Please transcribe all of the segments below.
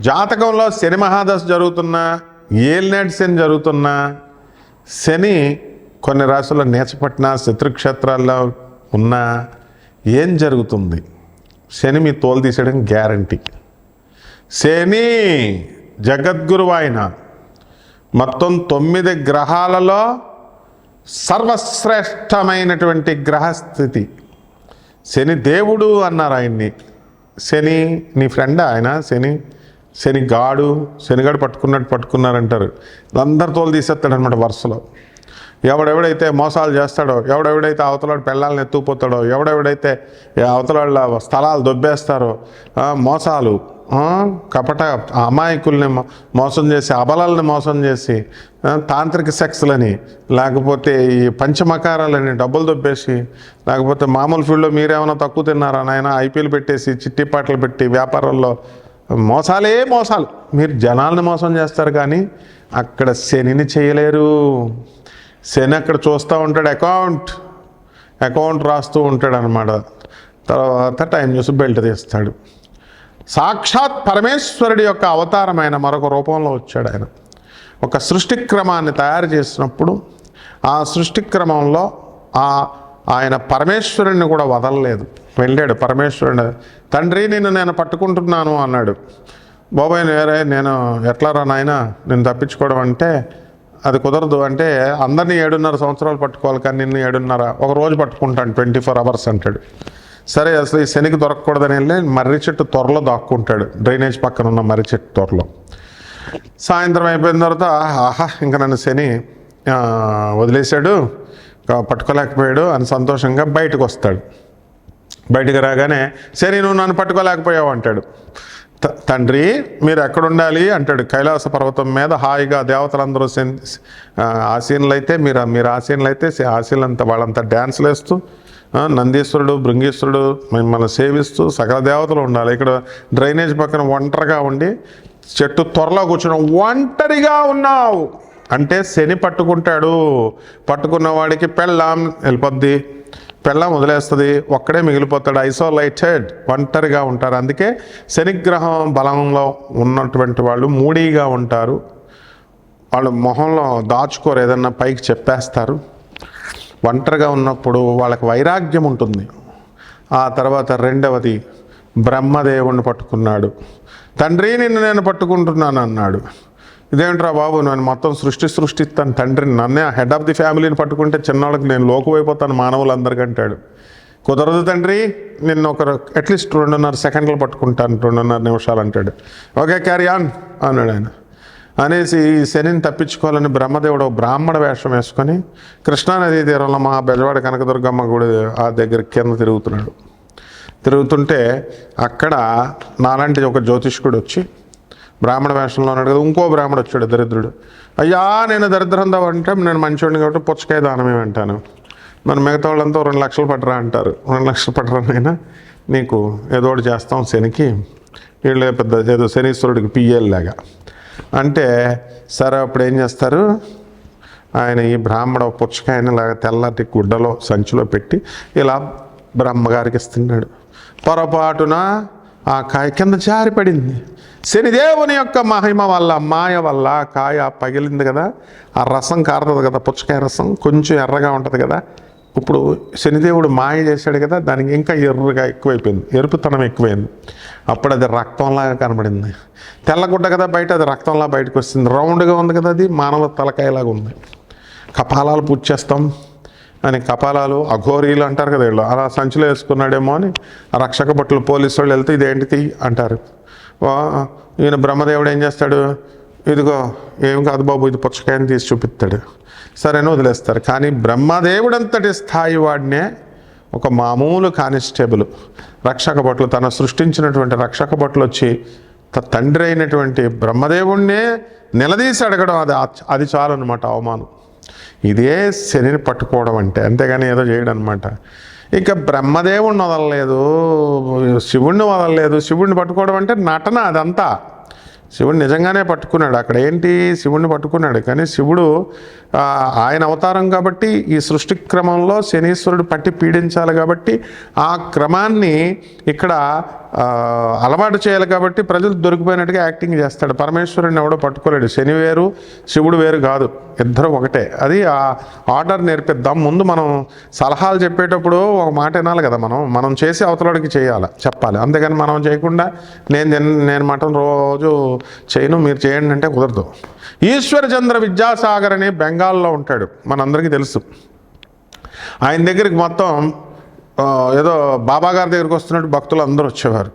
జాతకంలో శని మహాదశ జరుగుతున్నా ఏలినాటి శని జరుగుతున్నా శని కొన్ని రాశుల్లో నేచపట్టిన శత్రుక్షేత్రాల్లో ఉన్నా ఏం జరుగుతుంది? శని మీ తోలు తీసేయడం గ్యారంటీ. శని జగద్గురువు ఆయన మొత్తం తొమ్మిది గ్రహాలలో సర్వశ్రేష్టమైనటువంటి గ్రహస్థితి. శని దేవుడు అన్నారు ఆయన్ని. శని నీ ఫ్రెండ్ ఆయన? శని శని గాడు శనిగాడు పట్టుకున్నట్టు పట్టుకున్నారంటారు. అందరు తోలు తీసేస్తాడు అనమాట వరుసలో. ఎవడెవడైతే మోసాలు చేస్తాడో ఎవడెవడైతే అవతలాడు పెళ్ళాలను ఎత్తుకుపోతాడో ఎవడెవడైతే అవతలాళ్ళ స్థలాలు దొబ్బేస్తారో మోసాలు కపట అమాయకుల్ని మోసం చేసి అబలాలని మోసం చేసి తాంత్రిక సెక్స్లని లేకపోతే ఈ పంచమకారాలని డబ్బులు దొబ్బేసి లేకపోతే మామూలు ఫీల్డ్లో మీరేమైనా తక్కువ తిన్నారా? నాయన ఐపీఎల్ పెట్టేసి చిట్టి పాటలు పెట్టి వ్యాపారాల్లో మోసాలే మోసాలు. మీరు జనాలను మోసం చేస్తారు కానీ అక్కడ శనిని చేయలేరు. శని అక్కడ చూస్తూ ఉంటాడు అకౌంట్ అకౌంట్ రాస్తూ ఉంటాడు అనమాట తర్వాత టైం చూసి బెల్ట్ తీస్తాడు. సాక్షాత్ పరమేశ్వరుడి యొక్క అవతారమైన మరొక రూపంలో వచ్చాడు ఆయన. ఒక సృష్టి క్రమాన్ని తయారు చేసినప్పుడు ఆ సృష్టి క్రమంలో ఆ ఆయన పరమేశ్వరుడిని కూడా వదలలేదు. వెళ్ళాడు పరమేశ్వరుడు. తండ్రి నిన్ను నేను పట్టుకుంటున్నాను అన్నాడు. బాబాయ్ వేరే నేను ఎట్లా రా నాయన నేను తప్పించుకోవడం అంటే అది కుదరదు. అంటే అందరినీ ఏడున్నర సంవత్సరాలు పట్టుకోవాలి కానీ నిన్ను ఏడున్నర ఒక రోజు పట్టుకుంటాను ట్వంటీ ఫోర్ అవర్స్ అంటాడు. సరే అసలు ఈ శనికి దొరకకూడదని వెళ్ళి మర్రి చెట్టు త్వరలో దాక్కుంటాడు. డ్రైనేజ్ పక్కన ఉన్న మర్రి చెట్టు త్వరలో. సాయంత్రం అయిపోయిన తర్వాత ఆహా ఇంకా నన్ను శని వదిలేశాడు పట్టుకోలేకపోయాడు అని సంతోషంగా బయటకు వస్తాడు. బయటికి రాగానే సరే నువ్వు నన్ను పట్టుకోలేకపోయావు అంటాడు. "త- తండ్రి మీరు ఎక్కడుండాలి? అంటాడు. కైలాస పర్వతం మీద హాయిగా దేవతలందరూ సెన్- ఆసీనులు అయితే మీరు మీరు ఆసీనులు అయితే ఆసీనులంతా వాళ్ళంతా డ్యాన్స్లు వేస్తూ నందీశ్వరుడు భృంగీశ్వరుడు మిమ్మల్ని సేవిస్తూ సకల దేవతలు ఉండాలి. ఇక్కడ డ్రైనేజ్ పక్కన ఒంటరిగా ఉండి చెట్టు త్వరలో కూర్చుని ఒంటరిగా ఉన్నావు. అంటే శని పట్టుకుంటాడు. పట్టుకున్న వాడికి పెళ్ళాం వెళ్ళిపోద్ది. పెళ్ళం వదిలేస్తుంది ఒక్కడే మిగిలిపోతాడు ఐసోలేటెడ్ ఒంటరిగా ఉంటారు. అందుకే శనిగ్రహం బలంలో ఉన్నటువంటి వాళ్ళు మూడీగా ఉంటారు. వాళ్ళు మొహంలో దాచుకోరు ఏదన్నా పైకి చెప్పేస్తారు. ఒంటరిగా ఉన్నప్పుడు వాళ్ళకి వైరాగ్యం ఉంటుంది. ఆ తర్వాత రెండవది బ్రహ్మదేవుణ్ణి పట్టుకున్నాడు. తండ్రి నిన్ను నేను పట్టుకుంటున్నాను అన్నాడు ఇదేంట్రా బాబు నేను మొత్తం సృష్టి సృష్టిస్తాను తండ్రిని నన్నే హెడ్ ఆఫ్ ది ఫ్యామిలీని పట్టుకుంటే చిన్నవాళ్ళకి నేను లోకువైపోతాను మానవులందరికంటాడు. కుదరదు తండ్రి నిన్ను ఒక అట్లీస్ట్ రెండున్నర సెకండ్లు పట్టుకుంటాను రెండున్నర నిమిషాలు అంటాడు ఓకే క్యారీ ఆన్ అన్నాడు ఆయన. అనేసి ఈ శనిని తప్పించుకోవాలని బ్రహ్మదేవుడు బ్రాహ్మణ వేషం వేసుకొని కృష్ణానదీ తీరంలో మా బెజవాడ కనకదుర్గమ్మ గుడి ఆ దగ్గర కింద తిరుగుతున్నాడు. తిరుగుతుంటే అక్కడ నాలాంటి ఒక జ్యోతిష్కుడు వచ్చి బ్రాహ్మణ వేషంలో ఉన్నాడు కదా ఇంకో బ్రాహ్మడు వచ్చాడు దరిద్రుడు. అయ్యా నేను దరిద్రం అంటే నేను మంచివాడిని కాబట్టి పుచ్చకాయ దానమే అంటాను మరి మిగతా వాళ్ళంతా రెండు లక్షలు పట్టరా అంటారు. రెండు లక్షలు పట్టరానైనా నీకు ఏదో ఒకటి చేస్తాం శనికి. వీళ్ళు పెద్ద ఏదో శనీశ్వరుడికి పియ్యేలు లాగా. అంటే సరే అప్పుడు ఏం చేస్తారు? ఆయన ఈ బ్రాహ్మణ పుచ్చకాయని లాగా తెల్లటి గుడ్డలో సంచిలో పెట్టి ఇలా బ్రహ్మగారికి ఇస్తున్నాడు. పొరపాటున ఆ కాయ కింద జారిపడింది. శనిదేవుని యొక్క మహిమ వల్ల మాయ వల్ల కాయ పగిలింది కదా ఆ రసం కారుతుంది కదా పుచ్చకాయ రసం కొంచెం ఎర్రగా ఉంటుంది కదా ఇప్పుడు శనిదేవుడు మాయ చేశాడు కదా దానికి ఇంకా ఎర్రగా ఎక్కువైపోయింది ఎరుపుతనం ఎక్కువైంది. అప్పుడు అది రక్తంలాగా కనబడింది. తెల్లగుడ్డ కదా బయట అది రక్తంలా బయటకు వస్తుంది. రౌండ్గా ఉంది కదా అది మానవ తలకాయలాగా ఉంది. కపాలాలు పూజ చేస్తాం. అని కపాలాలు అఘోరీలు అంటారు కదా వీళ్ళు అలా సంచిలో వేసుకున్నాడేమో అని రక్షక బట్టలు పోలీసు వాళ్ళు వెళ్తే ఇదేంటిది అంటారు. ఈయన బ్రహ్మదేవుడు ఏం చేస్తాడు? ఇదిగో ఏం కాదు బాబు ఇది పుచ్చకాయని తీసి చూపిస్తాడు. సరేని వదిలేస్తారు. కానీ బ్రహ్మదేవుడంతటి స్థాయి వాడినే ఒక మామూలు కానిస్టేబుల్ రక్షక భటులు తన సృష్టించినటువంటి రక్షక భటులు వచ్చి తండ్రి అయినటువంటి బ్రహ్మదేవుణ్ణే నిలదీసి అడగడం అది అది చాలు అనమాట అవమానం. ఇదే శనిని పట్టుకోవడం అంటే అంతేగాని ఏదో చేయడం అనమాట ఇక బ్రహ్మదేవుణ్ణి వదలలేదు శివుణ్ణి వదలలేదు. శివుణ్ణి పట్టుకోవడం అంటే నటన అదంతా. శివుడు నిజంగానే పట్టుకున్నాడు. అక్కడ ఏంటి? శివుణ్ణి పట్టుకున్నాడు. కానీ శివుడు ఆయన అవతారం కాబట్టి ఈ సృష్టి క్రమంలో శనీశ్వరుడు పట్టి పీడించాలి కాబట్టి ఆ క్రమాన్ని ఇక్కడ అలవాటు చేయాలి కాబట్టి ప్రజలు దొరికిపోయినట్టుగా యాక్టింగ్ చేస్తాడు. పరమేశ్వరుని ఎవడో పట్టుకోలేడు. శని వేరు శివుడు వేరు కాదు. ఇద్దరు ఒకటే. అది ఆ ఆర్డర్ నేర్పిద్దాం. ముందు మనం సలహాలు చెప్పేటప్పుడు ఒక మాట వినాలి కదా మనం. మనం చేసి అవతలడికి చేయాలి చెప్పాలి. అంతేగాని మనం చేయకుండా నేను నేను మటన్ రోజు చేయను మీరు చేయండి అంటే కుదరదు. ఈశ్వరచంద్ర విద్యాసాగర్ అని బెంగాల్లో ఉంటాడు. మనందరికీ తెలుసు. ఆయన దగ్గరికి మొత్తం ఏదో బాబా గారి దగ్గరికి వస్తున్నట్టు భక్తులు అందరూ వచ్చేవారు.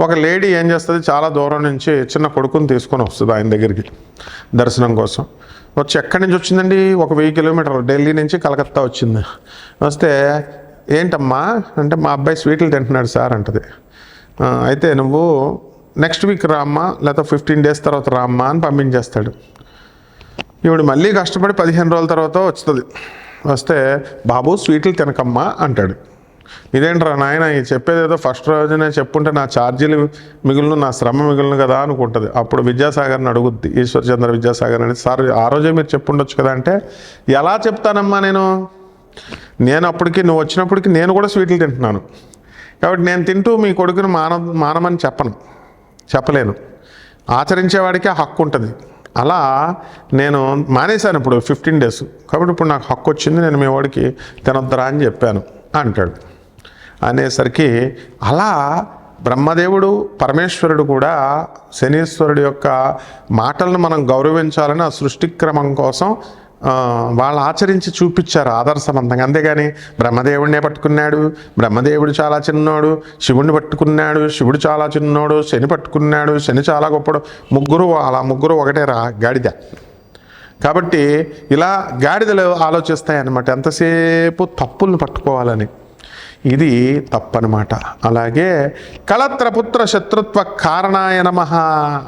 ఒక లేడీ ఏం చేస్తుంది? చాలా దూరం నుంచి చిన్న కొడుకుని తీసుకొని వస్తుంది ఆయన దగ్గరికి దర్శనం కోసం. వచ్చి ఎక్కడి నుంచి వచ్చిందండి? ఒక వెయ్యి కిలోమీటర్లు ఢిల్లీ నుంచి కలకత్తా వచ్చింది. వస్తే ఏంటమ్మా? అంటే మా అబ్బాయి స్వీట్లు తింటున్నాడు సార్ అంటది. అయితే నువ్వు నెక్స్ట్ వీక్ రామ్మా లేకపోతే ఫిఫ్టీన్ డేస్ తర్వాత రామ్మా అని పంపించేస్తాడు. ఇవిడు మళ్ళీ కష్టపడి పదిహేను రోజుల తర్వాత వస్తుంది. వస్తే బాబు స్వీట్లు తినకమ్మా అంటాడు. ఇదేంట్రా నాయన ఈ చెప్పేది ఏదో ఫస్ట్ రోజునే చెప్పుంటే నా ఛార్జీలు మిగులును నా శ్రమ మిగులును కదా అనుకుంటుంది. అప్పుడు విద్యాసాగర్ని అడుగుద్ది ఈశ్వర్చంద్ర విద్యాసాగర్ అని. సార్ ఆ రోజే మీరు చెప్పుండొచ్చు కదా అంటే ఎలా చెప్తానమ్మా నేను? నేను అప్పటికి నువ్వు వచ్చినప్పటికి నేను కూడా స్వీట్లు తింటున్నాను. కాబట్టి నేను తింటూ మీ కొడుకుని మాన మానమని చెప్పను. చెప్పలేను. ఆచరించేవాడికే ఆ హక్కు ఉంటుంది. అలా నేను మానేశాను ఇప్పుడు ఫిఫ్టీన్ డేస్. కాబట్టి ఇప్పుడు నాకు హక్కు వచ్చింది నేను మీ వాడికి తినొద్దరా అని చెప్పాను అంటాడు. అనేసరికి అలా బ్రహ్మదేవుడు పరమేశ్వరుడు కూడా శనీశ్వరుడు యొక్క మాటలను మనం గౌరవించాలని ఆ సృష్టి క్రమం కోసం వాళ్ళు ఆచరించి చూపించారు ఆదర్శవంతంగా. అంతేగాని బ్రహ్మదేవుడినే పట్టుకున్నాడు బ్రహ్మదేవుడు చాలా చిన్నోడు శివుడిని పట్టుకున్నాడు శివుడు చాలా చిన్నోడు శని పట్టుకున్నాడు శని చాలా గొప్పడు ముగ్గురు అలా ముగ్గురు ఒకటే రా గాడిద. కాబట్టి ఇలా గాడిదలు ఆలోచిస్తాయి అన్నమాట ఎంతసేపు తప్పులను పట్టుకోవాలని. ఇది తప్పనమాట. అలాగే కళత్రపుత్ర శత్రుత్వ కారణాయ నమ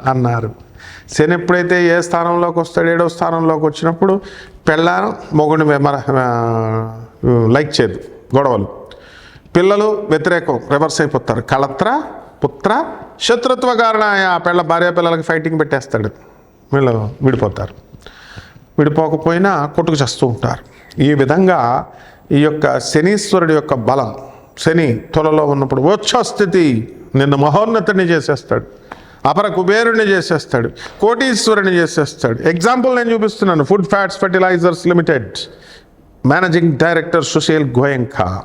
అన్నారు. శని ఎప్పుడైతే ఏ స్థానంలోకి వస్తాడు ఏడో స్థానంలోకి వచ్చినప్పుడు పెళ్ళాను మొగుడు మెమర లైక్ చేయదు గొడవలు. పిల్లలు వ్యతిరేకం రివర్స్ అయిపోతారు. కళత్ర పుత్ర శత్రుత్వ కారణాయ పెళ్ళ భార్య పిల్లలకి ఫైటింగ్ పెట్టేస్తాడు. వీళ్ళు విడిపోతారు. విడిపోకపోయినా కొట్టుకు చేస్తూ ఉంటారు. ఈ విధంగా ఈ యొక్క శనీశ్వరుడి యొక్క బలం శని త్వరలో ఉన్నప్పుడు స్థితి నిన్ను మహోన్నతుని చేసేస్తాడు అపర కుబేరుని చేసేస్తాడు కోటీశ్వరుని చేసేస్తాడు. ఎగ్జాంపుల్ నేను చూపిస్తున్నాను food fats fertilizers limited managing director Sushil Goenka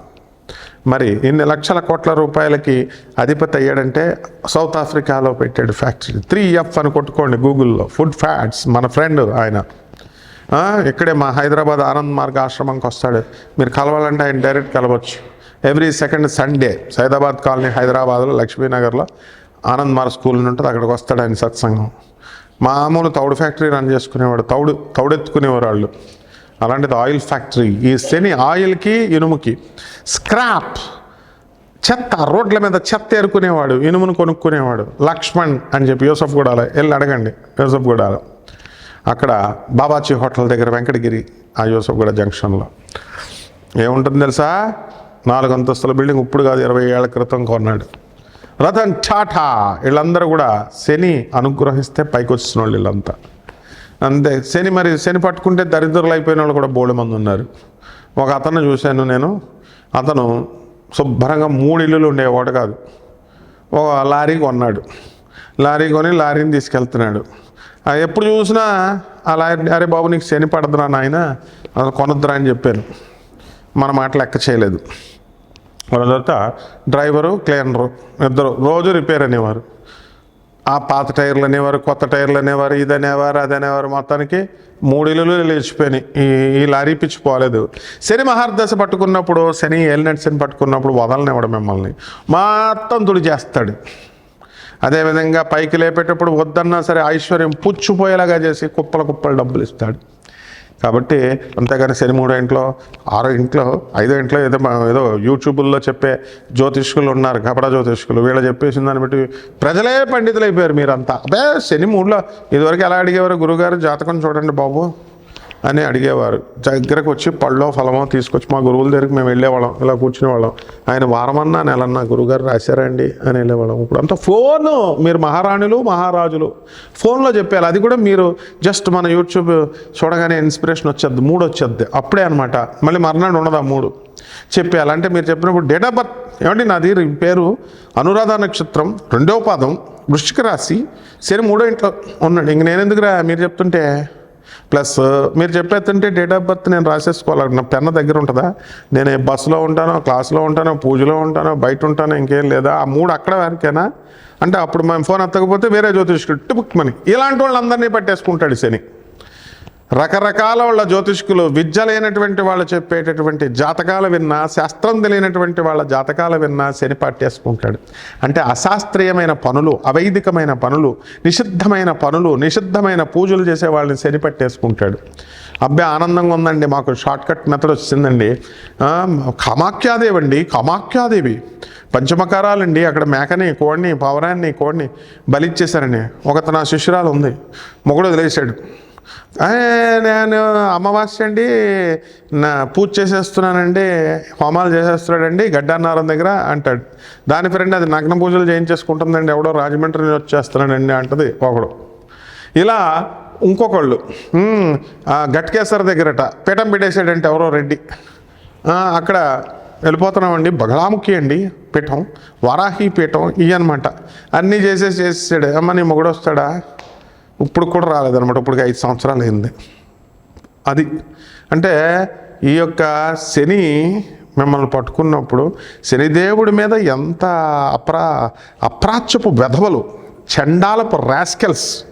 మరి ఇన్ని లక్షల కోట్ల రూపాయలకి అధిపతి అయ్యాడంటే సౌత్ ఆఫ్రికాలో పెట్టాడు ఫ్యాక్టరీ త్రీ ఎఫ్ అని కొట్టుకోండి గూగుల్లో ఫుడ్ ఫ్యాట్స్ మన ఫ్రెండ్ ఆయన. ఇక్కడే మా హైదరాబాద్ ఆనంద్ మార్గ ఆశ్రమంకి వస్తాడు. మీరు కలవాలంటే ఆయన డైరెక్ట్ కలవచ్చు. Every second Sunday Saidabad colony హైదరాబాద్లో లక్ష్మీనగర్లో ఆనంద్ మార్గ్ స్కూల్ నుండి ఉంటుంది. అక్కడికి వస్తాడు ఆయన సత్సంగం. మామూలు తౌడు ఫ్యాక్టరీ రన్ చేసుకునేవాడు. తౌడు తౌడెత్తుకునేవారు వాళ్ళు. అలాంటిది ఆయిల్ ఫ్యాక్టరీ. ఈ శని ఆయిల్కి ఇనుముకి స్క్రాప్ చెత్త రోడ్ల మీద చెత్త ఏరుకునేవాడు. ఇనుమును కొనుక్కునేవాడు. లక్ష్మణ్ అని చెప్పి యూసఫ్ గూడాల వెళ్ళి అడగండి. యూసఫ్ గూడాల. అక్కడ బాబాజీ హోటల్ దగ్గర వెంకటగిరి ఆ యూసఫ్ గూడ జంక్షన్లో. ఏముంటుంది తెలుసా? నాలుగు అంతస్తుల బిల్డింగ్ ఇప్పుడు కాదు ఇరవై ఏళ్ళ క్రితం కొన్నాడు. రతన్ టాటా! వీళ్ళందరూ కూడా శని అనుగ్రహిస్తే పైకి వచ్చిన వాళ్ళు వీళ్ళంతా. అంతే శని మరి శని పట్టుకుంటే దరిద్రులు అయిపోయిన వాళ్ళు కూడా బోడు మంది ఉన్నారు. ఒక అతను చూశాను నేను. అతను శుభ్రంగా మూడు ఇల్లులు ఉండేవాడు కాదు. ఒక లారీ కొన్నాడు. లారీ కొని లారీని తీసుకెళ్తున్నాడు. ఎప్పుడు చూసినా అలా అరే బాబు నీకు శని పడదురా నాయన అది కొనద్దురా అని చెప్పాను. మన మాట లెక్క చేయలేదు. వాళ్ళ తర్వాత డ్రైవరు క్లీనరు ఇద్దరు రోజు రిపేర్ అనేవారు. ఆ పాత టైర్లు అనేవారు కొత్త టైర్లు అనేవారు ఇది అనేవారు అది అనేవారు. మొత్తానికి మూడు లేచిపోయినాయి. ఈ ఈ లారీ పిచ్చి పోలేదు. శని మహార్దశ పట్టుకున్నప్పుడు శని ఏలినట్ శని పట్టుకున్నప్పుడు వదలనివ్వడు మిమ్మల్ని. మొత్తం తుడి చేస్తాడు అదేవిధంగా పైకి లేపేటప్పుడు వద్దన్నా సరే ఐశ్వర్యం పుచ్చిపోయేలాగా చేసి కుప్పల కుప్పల డబ్బులు ఇస్తాడు. కాబట్టి అంతేగాని శని మూడో ఇంట్లో ఆరో ఇంట్లో ఐదో ఇంట్లో ఏదో ఏదో యూట్యూబుల్లో చెప్పే జ్యోతిష్కులు ఉన్నారు కపడ జ్యోతిష్కులు. వీళ్ళు చెప్పేసిన దాన్ని బట్టి ప్రజలే పండితులు అయిపోయారు మీరంతా. అదే శని మూడులో ఇదివరకు ఎలా అడిగేవారు గురుగారు? జాతకం చూడండి బాబు. అని అడిగేవారు. దగ్గరకు వచ్చి పళ్ళో ఫలమో తీసుకొచ్చి మా గురువుల దగ్గరికి మేము వెళ్ళేవాళ్ళం. ఇలా కూర్చునేవాళ్ళం. ఆయన వారమన్నా నెలన్నా గురుగారు రాశారండి అని వెళ్ళేవాళ్ళం. ఇప్పుడు అంతా ఫోను. మీరు మహారాణులు మహారాజులు. ఫోన్లో చెప్పారు అది కూడా మీరు జస్ట్ మన యూట్యూబ్ చూడగానే ఇన్స్పిరేషన్ వచ్చేది మూడు వచ్చేది. అప్పుడే అనమాట మళ్ళీ మర్నాడు ఉండదు ఆ మూడు? చెప్పేయాలి. అంటే మీరు చెప్పినప్పుడు డేట్ ఆఫ్ బర్త్. ఏమండి నాది? పేరు అనురాధ నక్షత్రం రెండవ పాదం వృష్టిక రాశి. శని మూడో ఇంట్లో ఉన్నాడు. ఇంక నేను ఎందుకురా మీరు చెప్తుంటే ప్లస్ మీరు చెప్పేస్తుంటే డేట్ ఆఫ్ బర్త్ నేను రాసేసుకోవాలి నా పెన్న దగ్గర ఉంటుందా? నేను బస్సులో ఉంటానో క్లాస్లో ఉంటానో పూజలో ఉంటానో బయట ఉంటానో ఇంకేం లేదా? ఆ మూడు అక్కడ వారికేనా? అంటే అప్పుడు మేము ఫోన్ ఎత్తకపోతే వేరే జ్యోతిష్కుడు టిపుక్ మని. ఇలాంటి వాళ్ళందరినీ పట్టేసుకుంటాడు శని. రకరకాల వాళ్ళ జ్యోతిష్కులు విద్య లేనటువంటి వాళ్ళు చెప్పేటటువంటి జాతకాలు విన్నా శాస్త్రం తెలియనటువంటి వాళ్ళ జాతకాలు విన్నా శని పట్టేసుకుంటాడు అంటే అశాస్త్రీయమైన పనులు అవైదికమైన పనులు నిషిద్ధమైన పనులు నిషిద్ధమైన పూజలు చేసే వాళ్ళని శని పట్టేసుకుంటాడు అబ్బాయి ఆనందంగా ఉందండి. మాకు షార్ట్ కట్ మెథడ్ వచ్చిందండి. కమాఖ్యాదేవి కామాఖ్యాదేవి అండి కామాఖ్యాదేవి. పంచమకారాలండి. అక్కడ మేకని కోడిని పవరాన్ని కోడిని బలిచ్చేశారండి ఒకతన శిష్యురాలు ఉంది. మొగుడు వదిలేశాడు. నేను అమావాస్య అండి నా పూజ చేసేస్తున్నానండి హోమాలు చేసేస్తున్నాడండి గడ్డన్నారం దగ్గర అంటాడు. దాని ఫ్రెండ్ అది నగ్న పూజలు చేయించేసుకుంటుందండి ఎవడో రాజమండ్రి నుంచి వచ్చేస్తున్నాడండి అంటది ఒకడు. ఇలా ఇంకొకళ్ళు గట్కేశ్వర దగ్గరట పీఠం పెట్టేసాడంటే ఎవరో రెడ్డి. అక్కడ వెళ్ళిపోతున్నామండి బగలాముఖి అండి పీఠం వారాహి పీఠం ఇవి అనమాట అన్నీ చేసేసి చేసేసాడు అమ్మ నీ మొగుడు వస్తాడా ఇప్పుడు కూడా రాలేదనమాట ఇప్పుడు ఐదు సంవత్సరాలు అయింది. అది అంటే ఈ యొక్క శని మిమ్మల్ని పట్టుకున్నప్పుడు శనిదేవుడి మీద ఎంత అప్రా అప్రాచ్యపు వెధవలు చండాలపు రాస్కెల్స్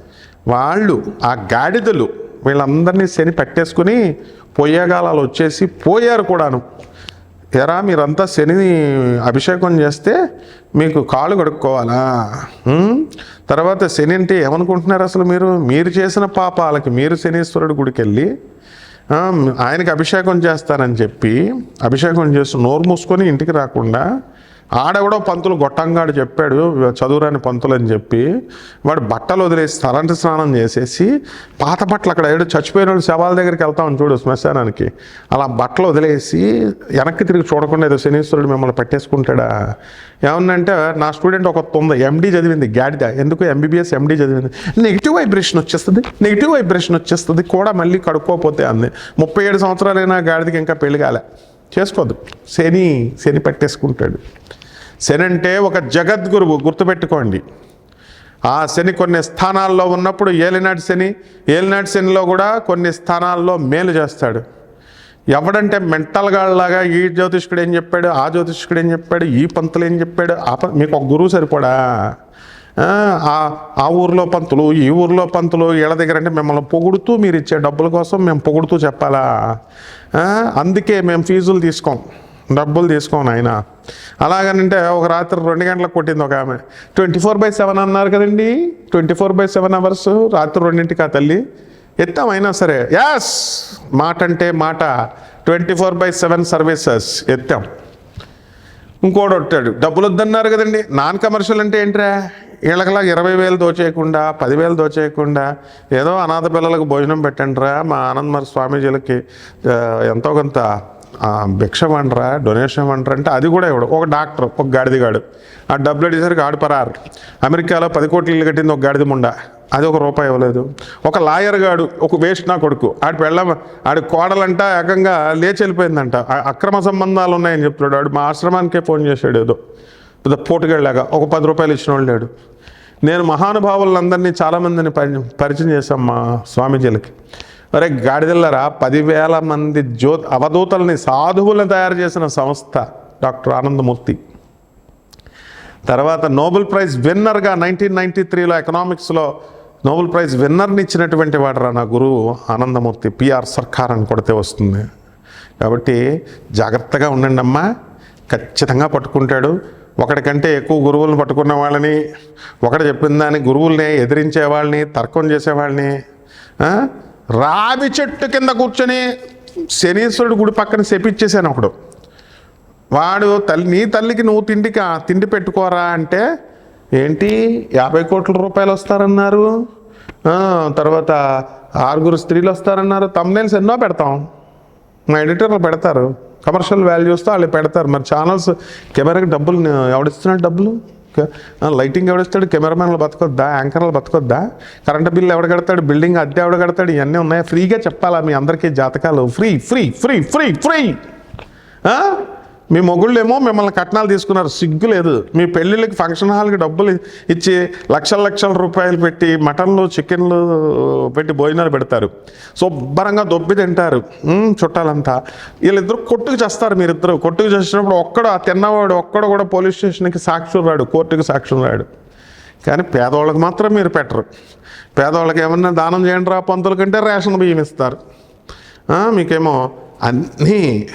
వాళ్ళు ఆ గాడిదలు వీళ్ళందరినీ శని పెట్టేసుకుని పొయ్యేగాలాలు వచ్చేసి పోయారు కూడాను. ఎరా మీరంతా శనిని అభిషేకం చేస్తే మీకు కాళ్ళు కడుక్కోవాలా? తర్వాత శని అంటే ఏమనుకుంటున్నారు అసలు మీరు? మీరు చేసిన పాపాలకి మీరు శనీశ్వరుడి గుడికి వెళ్ళి ఆయనకి అభిషేకం చేస్తారని చెప్పి అభిషేకం చేసి నోరు మూసుకొని ఇంటికి రాకుండా ఆడెవడో పంతులు గొట్టంగాడు చెప్పాడు చదువురాని పంతులు అని చెప్పి వాడు బట్టలు వదిలేసి తలంటి స్నానం చేసేసి పాత బట్టలు అక్కడ ఏడు చచ్చిపోయిన శవాల దగ్గరికి వెళ్తామని చూడు శ్మశానానికి. అలా బట్టలు వదిలేసి వెనక్కి తిరిగి చూడకుండా ఏదో శనీశ్వరుడు మిమ్మల్ని పెట్టేసుకుంటాడా? ఏమన్నంటే నా స్టూడెంట్ ఒక తొంద ఎండి చదివింది గాడిద. ఎందుకు ఎంబీబీఎస్ ఎండి చదివింది? నెగిటివ్ వైబ్రేషన్ వచ్చేస్తుంది నెగిటివ్ వైబ్రేషన్ వచ్చేస్తుంది కూడా మళ్ళీ కడుక్కోపోతే అంది. ముప్పై ఏడు సంవత్సరాలైనా గాడిదకి ఇంకా పెళ్ళి కాలే. చేసుకోదు. శని శని పెట్టేసుకుంటాడు. శని అంటే ఒక జగద్గురువు గుర్తుపెట్టుకోండి. ఆ శని కొన్ని స్థానాల్లో ఉన్నప్పుడు ఏలినాటి శని ఏలినాటి శనిలో కూడా కొన్ని స్థానాల్లో మేలు చేస్తాడు. ఎవడంటే మెంటల్గాళ్ళలాగా ఈ జ్యోతిష్కుడు ఏం చెప్పాడు ఆ జ్యోతిష్కుడు ఏం చెప్పాడు ఈ పంతులు ఏం చెప్పాడు ఆ ప- మీకు ఒక గురువు సరిపోడా? ఆ, ఊర్లో పంతులు ఈ ఊర్లో పంతులు వీళ్ళ దగ్గర అంటే మిమ్మల్ని పొగుడుతూ మీరు ఇచ్చే డబ్బుల కోసం మేము పొగుడుతూ చెప్పాలా? అందుకే మేము ఫీజులు తీసుకోం డబ్బులు తీసుకోను ఆయన అలాగనంటే ఒక రాత్రి రెండు గంటలకు కొట్టింది ఒక ఆమె. ట్వంటీ ఫోర్ బై సెవెన్ అన్నారు కదండి twenty four by seven hours రాత్రి రెండింటికి ఆ తల్లి ఎత్తాం అయినా సరే యాస్! మాట అంటే మాట twenty four by seven services ఎత్తాం. ఇంకోటి డబ్బులు వద్దన్నారు కదండి నాన్ కమర్షియల్ అంటే ఏంట్రా? వీళ్ళకలా ఇరవై వేలు దోచేయకుండా పదివేలు దోచేయకుండా ఏదో అనాథ పిల్లలకు భోజనం పెట్టండిరా మా ఆనందమర్ స్వామీజీలకి ఎంతో కొంత భిక్ష వండరా డొనేషన్ వండరా అంటే అది కూడా ఇవ్వడు. ఒక డాక్టర్ ఒక గాడిదిగాడు. ఆ డబ్బులు అడిగేసరికి ఆడు పరారు. అమెరికాలో పది కోట్లు ఇల్లు కట్టింది ఒక గాడిద ముండ. అది ఒక రూపాయి ఇవ్వలేదు. ఒక లాయర్ గాడు ఒక వేస్ట్ నా కొడుకు. ఆడి పెళ్ళ ఆడి కోడలంట ఏకంగా లేచి వెళ్ళిపోయిందంట. అక్రమ సంబంధాలు ఉన్నాయని చెప్తున్నాడు. ఆడు మా ఆశ్రమానికే ఫోన్ చేశాడు ఏదో. లేదా పోటుగాళ్ళలాగా ఒక పది రూపాయలు ఇచ్చిన వాళ్ళు లేడు. నేను మహానుభావులందరినీ చాలామందిని పరి పరిచయం చేశాం మా స్వామీజీలకి. అరే గాడిదల్లరా పదివేల మంది జ్యో అవధూతల్ని సాధువులను తయారు చేసిన సంస్థ డాక్టర్ ఆనందమూర్తి. తర్వాత నోబెల్ ప్రైజ్ విన్నర్గా నైన్టీన్ నైన్టీ త్రీలో ఎకనామిక్స్లో నోబెల్ ప్రైజ్ విన్నర్ని ఇచ్చినటువంటి వాడరా నా గురువు ఆనందమూర్తి పిఆర్ సర్కార్ అని కొడితే వస్తుంది. కాబట్టి జాగ్రత్తగా ఉండండి అమ్మా ఖచ్చితంగా పట్టుకుంటాడు. ఒకటికంటే ఎక్కువ గురువులను పట్టుకున్న వాళ్ళని ఒకటి చెప్పిన దాన్ని గురువుల్ని ఎదిరించే వాళ్ళని తర్కం చేసేవాళ్ళని రావి చెట్టు కింద కూర్చొని శనీశ్వరుడు గుడి పక్కన శపించేసాను ఒకడు. వాడు తల్లి నీ తల్లికి నువ్వు తిండికి తిండి పెట్టుకోరా అంటే ఏంటి యాభై కోట్ల రూపాయలు వస్తారన్నారు. తర్వాత ఆరుగురు స్త్రీలు వస్తారన్నారు. తమ్నేల్స్ ఎన్నో పెడతాం. మా ఎడిటర్లు పెడతారు. కమర్షియల్ వాల్యూస్తో వాళ్ళు పెడతారు. మరి ఛానల్స్ కెమెరాకి డబ్బులు ఎవడిస్తున్నాడు డబ్బులు? లైటింగ్ ఎవడిస్తాడు? కెమెరామెన్లు బతకొద్దా? యాంకర్లు బతకొద్దా? కరెంటు బిల్లు ఎవడ కడతాడు? బిల్డింగ్ అద్దె ఎవడ కడతాడు? ఇవన్నీ ఉన్నాయా? ఫ్రీగా చెప్పాలా మీ అందరికీ జాతకాలు? Free free free free free మీ మొగుళ్ళేమో మిమ్మల్ని కట్నాలు తీసుకున్నారు సిగ్గు లేదు. మీ పెళ్ళిళ్ళకి ఫంక్షన్ హాల్కి డబ్బులు ఇచ్చి లక్షల లక్షల రూపాయలు పెట్టి మటన్లు చికెన్లు పెట్టి భోజనాలు పెడతారు. శుభ్రంగా దొబ్బి తింటారు. చుట్టాలంతా. వీళ్ళిద్దరు కొట్టుకు చేస్తారు మీరిద్దరు. కొట్టుకు చేసినప్పుడు ఒక్కడు ఆ తిన్నవాడు ఒక్కడు కూడా పోలీస్ స్టేషన్కి సాక్షులు రాడు కోర్టుకి సాక్షులు రాడు. కానీ పేదవాళ్ళకి మాత్రం మీరు పెట్టరు. పేదవాళ్ళకి ఏమన్నా దానం చేయండి రా పంతుల కంటే రేషన్ బియ్యం ఇస్తారు. మీకేమో అన్నీ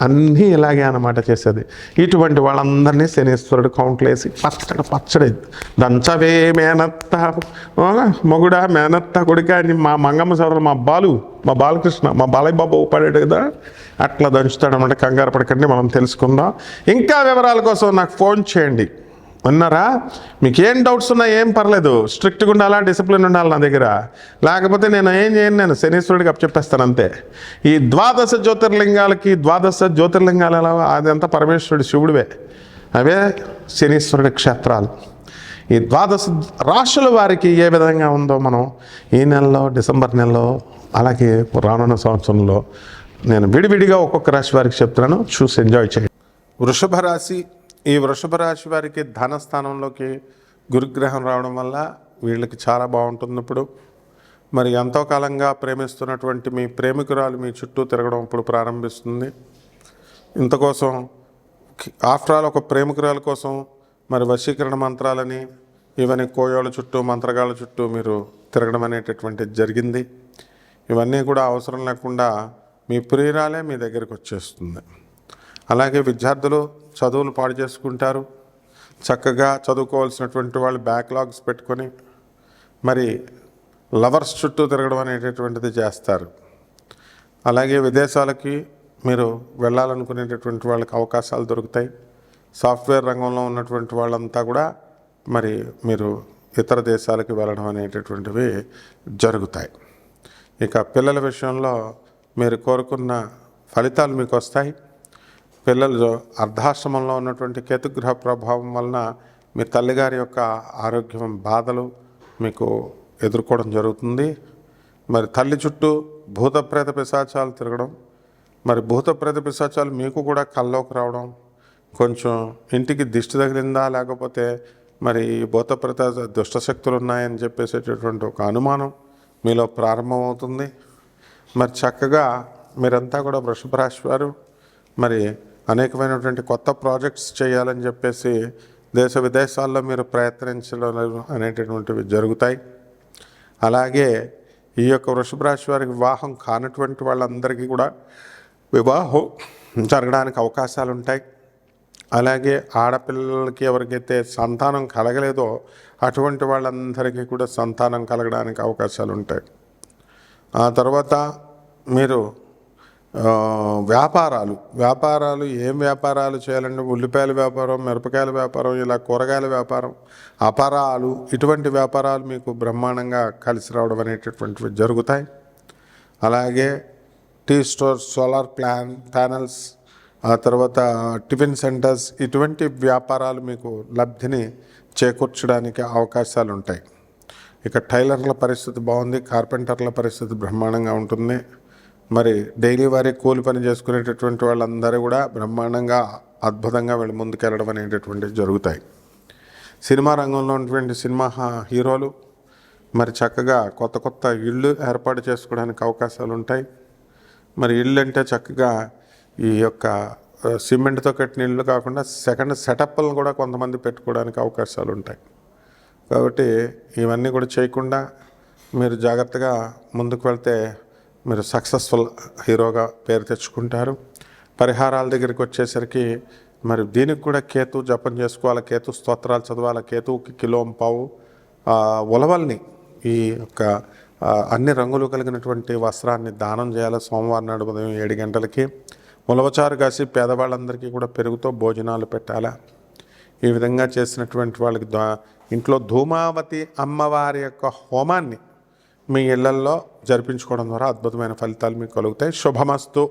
అన్నీ ఇలాగే అన్నమాట చేసేది. ఇటువంటి వాళ్ళందరినీ శనీశ్వరుడు కౌంట్లేసి పచ్చడి పచ్చడి. దంచవే మేనత్త. మొగుడా మేనత్త కొడుక అని మా మంగమ్మ సోదరు మా బాలు మా బాలకృష్ణ మా బాలయ్య బాబు పడాడు కదా. అట్లా దంచుతాడు అనమాట కంగారు పడకండి మనం తెలుసుకుందాం. ఇంకా వివరాల కోసం నాకు ఫోన్ చేయండి. ఉన్నారా? మీకు ఏం డౌట్స్ ఉన్నా ఏం పర్లేదు. స్ట్రిక్ట్గా ఉండాలా? డిసిప్లిన్ ఉండాలి నా దగ్గర? లేకపోతే నేను ఏం చేయను? నేను శనీశ్వరుడికి అప్పచెప్పేస్తాను అంతే. ఈ ద్వాదశ జ్యోతిర్లింగాలకి ద్వాదశ జ్యోతిర్లింగాలు ఎలా అదంతా పరమేశ్వరుడు శివుడివే. అవే శనీశ్వరుడి క్షేత్రాలు. ఈ ద్వాదశ రాశుల వారికి ఏ విధంగా ఉందో మనం ఈ నెలలో డిసెంబర్ నెలలో అలాగే రానున్న సంవత్సరంలో నేను విడివిడిగా ఒక్కొక్క రాశి వారికి చెప్తున్నాను. చూసి ఎంజాయ్ చేయండి. వృషభ రాశి ఈ వృషభ రాశి వారికి ధనస్థానంలోకి గురుగ్రహం రావడం వల్ల వీళ్ళకి చాలా బాగుంటుంది ఇప్పుడు మరి ఎంతో కాలంగా ప్రేమిస్తున్నటువంటి మీ ప్రేమికురాలు మీ చుట్టూ తిరగడం ఇప్పుడు ప్రారంభిస్తుంది. ఇంతకోసం ఆఫ్టర్ ఆల్ ఒక ప్రేమికురాల కోసం మరి వశీకరణ మంత్రాలని ఇవన్నీ కోయోళ్ళ చుట్టూ మంత్రగాళ్ళ చుట్టూ మీరు తిరగడం అనేటటువంటిది జరిగింది. ఇవన్నీ కూడా అవసరం లేకుండా మీ ప్రియురాలే మీ దగ్గరికి వచ్చేస్తుంది. అలాగే విద్యార్థులు చదువులు పాడు చేసుకుంటారు. చక్కగా చదువుకోవాల్సినటువంటి వాళ్ళు బ్యాక్లాగ్స్ పెట్టుకొని మరి లవర్స్ చుట్టూ తిరగడం అనేటటువంటిది చేస్తారు. అలాగే విదేశాలకి మీరు వెళ్ళాలనుకునేటటువంటి వాళ్ళకి అవకాశాలు దొరుకుతాయి. సాఫ్ట్వేర్ రంగంలో ఉన్నటువంటి వాళ్ళంతా కూడా మరి మీరు ఇతర దేశాలకు వెళ్ళడం అనేటటువంటివి జరుగుతాయి. ఇక పిల్లల విషయంలో మీరు కోరుకున్న ఫలితాలు మీకు వస్తాయి. పిల్లలు అర్ధాశ్రమంలో ఉన్నటువంటి కేతుగ్రహ ప్రభావం వలన మీ తల్లిగారి యొక్క ఆరోగ్యం బాధలు మీకు ఎదుర్కోవడం జరుగుతుంది. మరి తల్లి చుట్టూ భూతప్రేత పిశాచాలు తిరగడం మరి భూతప్రేత పిశాచాలు మీకు కూడా కల్లోకి రావడం కొంచెం ఇంటికి దిష్టి తగిలిందా లేకపోతే మరి ఈ దుష్టశక్తులు ఉన్నాయని చెప్పేసేటటువంటి ఒక అనుమానం మీలో ప్రారంభమవుతుంది. మరి చక్కగా మీరంతా కూడా వృషభరాశి వారు మరి అనేకమైనటువంటి కొత్త ప్రాజెక్ట్స్ చేయాలని చెప్పేసి దేశ విదేశాల్లో మీరు ప్రయత్నించడం అనేటటువంటివి జరుగుతాయి. అలాగే ఈ యొక్క వృషభ రాశి వారికి వివాహం కానటువంటి వాళ్ళందరికీ కూడా వివాహం జరగడానికి అవకాశాలు ఉంటాయి. అలాగే ఆడపిల్లలకి ఎవరికైతే సంతానం కలగలేదో అటువంటి వాళ్ళందరికీ కూడా సంతానం కలగడానికి అవకాశాలు ఉంటాయి. ఆ తర్వాత మీరు వ్యాపారాలు. వ్యాపారాలు ఏం వ్యాపారాలు చేయాలంటే ఉల్లిపాయల వ్యాపారం మిరపకాయల వ్యాపారం ఇలా కూరగాయల వ్యాపారం అపారాలు ఇటువంటి వ్యాపారాలు మీకు బ్రహ్మాండంగా కలిసి రావడం అనేటటువంటివి జరుగుతాయి. అలాగే tea stores solar plan panels ఆ తర్వాత టిఫిన్ సెంటర్స్ ఇటువంటి వ్యాపారాలు మీకు లబ్ధిని చేకూర్చడానికి అవకాశాలు ఉంటాయి. ఇక టైలర్ల పరిస్థితి బాగుంది కార్పెంటర్ల పరిస్థితి బ్రహ్మాండంగా ఉంటుంది. మరి డైలీ వారి కూలి పని చేసుకునేటటువంటి వాళ్ళందరూ కూడా బ్రహ్మాండంగా అద్భుతంగా వీళ్ళు ముందుకెళ్ళడం అనేటటువంటివి జరుగుతాయి. సినిమా రంగంలో ఉన్నటువంటి సినిమా హీరోలు మరి చక్కగా కొత్త కొత్త ఇళ్ళు ఏర్పాటు చేసుకోవడానికి అవకాశాలు ఉంటాయి. మరి ఇల్లు అంటే చక్కగా ఈ యొక్క సిమెంట్తో కట్టిన ఇల్లు కాకుండా సెకండ్ సెటప్లను కూడా కొంతమంది పెట్టుకోవడానికి అవకాశాలు ఉంటాయి. కాబట్టి ఇవన్నీ కూడా చేయకుండా మీరు జాగ్రత్తగా ముందుకు వెళ్తే మీరు సక్సెస్ఫుల్ హీరోగా పేరు తెచ్చుకుంటారు. పరిహారాల దగ్గరికి వచ్చేసరికి మరి దీనికి కూడా కేతు జపం చేసుకోవాలి కేతు స్తోత్రాలు చదవాలి కేతువుకి కిలోం పావు. ఉలవల్ని ఈ యొక్క అన్ని రంగులు కలిగినటువంటి వస్త్రాన్ని దానం చేయాలి సోమవారం నాడు ఉదయం ఏడు గంటలకి. ఉలవచారు కాసి పేదవాళ్ళందరికీ కూడా పెరుగుతో భోజనాలు పెట్టాలి? ఈ విధంగా చేసినటువంటి వాళ్ళకి ఇంట్లో ధూమావతి అమ్మవారి యొక్క హోమాన్ని మీ ఇళ్ళల్లో జరిపించుకోవడం ద్వారా అద్భుతమైన ఫలితాలు మీకు కలుగుతాయి. శుభమస్తు.